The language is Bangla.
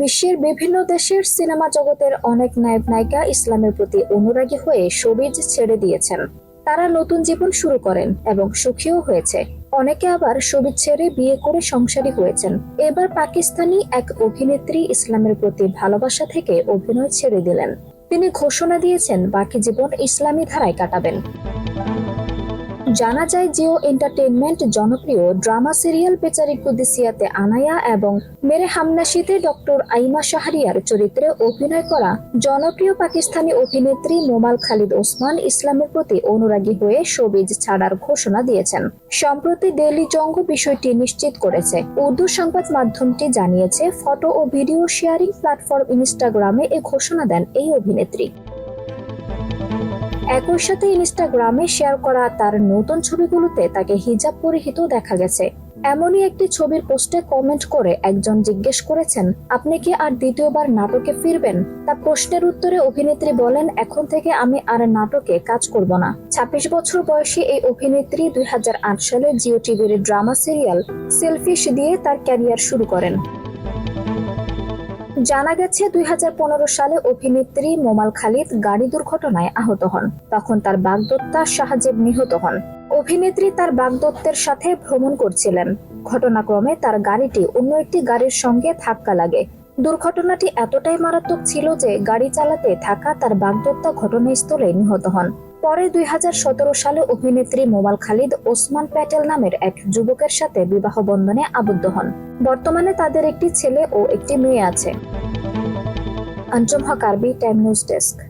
বিশ্বের বিভিন্ন দেশের সিনেমা জগতের অনেক নায়ক নায়িকা ইসলামের প্রতি অনুরাগী হয়ে সবিজ ছেড়ে দিয়েছেন। তারা নতুন জীবন শুরু করেন এবং সুখীও হয়েছে। অনেকে আবার সবিজ ছেড়ে বিয়ে করে সংসারী হয়েছেন। এবার পাকিস্তানি এক অভিনেত্রী ইসলামের প্রতি ভালোবাসা থেকে অভিনয় ছেড়ে দিলেন। তিনি ঘোষণা দিয়েছেন, বাকি জীবন ইসলামী ধারায় কাটাবেন। জানা যায় জিও এন্টারটেইনমেন্ট জনপ্রিয় ড্রামা সিরিয়াল বেচারি কুদিসিয়াতে আনায়া এবং মেরে হামনাশিতে ডক্টর আইমা শাহরিয়ার চরিত্রে অভিনয় করা জনপ্রিয় পাকিস্তানি অভিনেত্রী মোমাল খালিদ ওসমান ইসলামের প্রতি অনুরাগী হয়ে শোবিজ ছাড়ার ঘোষণা দিয়েছেন। সম্প্রতি ডেইলি জঙ্গ বিষয়টি নিশ্চিত করেছে। উর্দু সংবাদ মাধ্যমটি জানিয়েছে, ফটো ও ভিডিও শেয়ারিং প্ল্যাটফর্ম ইনস্টাগ্রামে এ ঘোষণা দেন এই অভিনেত্রী। একই সাথে ইনস্টাগ্রামে শেয়ার করা তার নতুন ছবিগুলোতে তাকে হিজাব পরিহিত দেখা গেছে। এমনই একটি ছবির পোস্টে কমেন্ট করে একজন জিজ্ঞেস করেছেন, আপনি কি আর দ্বিতীয়বার নাটকে ফিরবেন? তা প্রশ্নের উত্তরে অভিনেত্রী বলেন, এখন থেকে আমি আর নাটকে কাজ করব না। ছাব্বিশ বছর বয়সী এই অভিনেত্রী দুই হাজার আট সালে জিও টিভির ড্রামা সিরিয়াল সেলফিশ দিয়ে তার ক্যারিয়ার শুরু করেন। জানা গেছে, দুই হাজার পনেরো সালে অভিনেত্রী মোমাল খালিদ গাড়ি দুর্ঘটনায় আহত হন। তখন তার বাগদত্তা সাহায্যে নিহত হন। অভিনেত্রী তার বাগদত্তের সাথে ভ্রমণ করছিলেন। ঘটনাক্রমে তার গাড়িটি অন্য একটি গাড়ির সঙ্গে ধাক্কা লাগে। দুর্ঘটনাটি এতটাই মারাত্মক ছিল যে গাড়ি চালাতে থাকা তার বাগদত্তা ঘটনাস্থলে নিহত হন। পরে দুই হাজার সতেরো সালে অভিনেত্রী মোমাল খালিদ ওসমান প্যাটেল নামের এক যুবকের সাথে বিবাহ বন্ধনে আবদ্ধ হন। বর্তমানে তাদের একটি ছেলে ও একটি মেয়ে আছে। अंजुम हकारबी टाइम न्यूज़ डेस्क।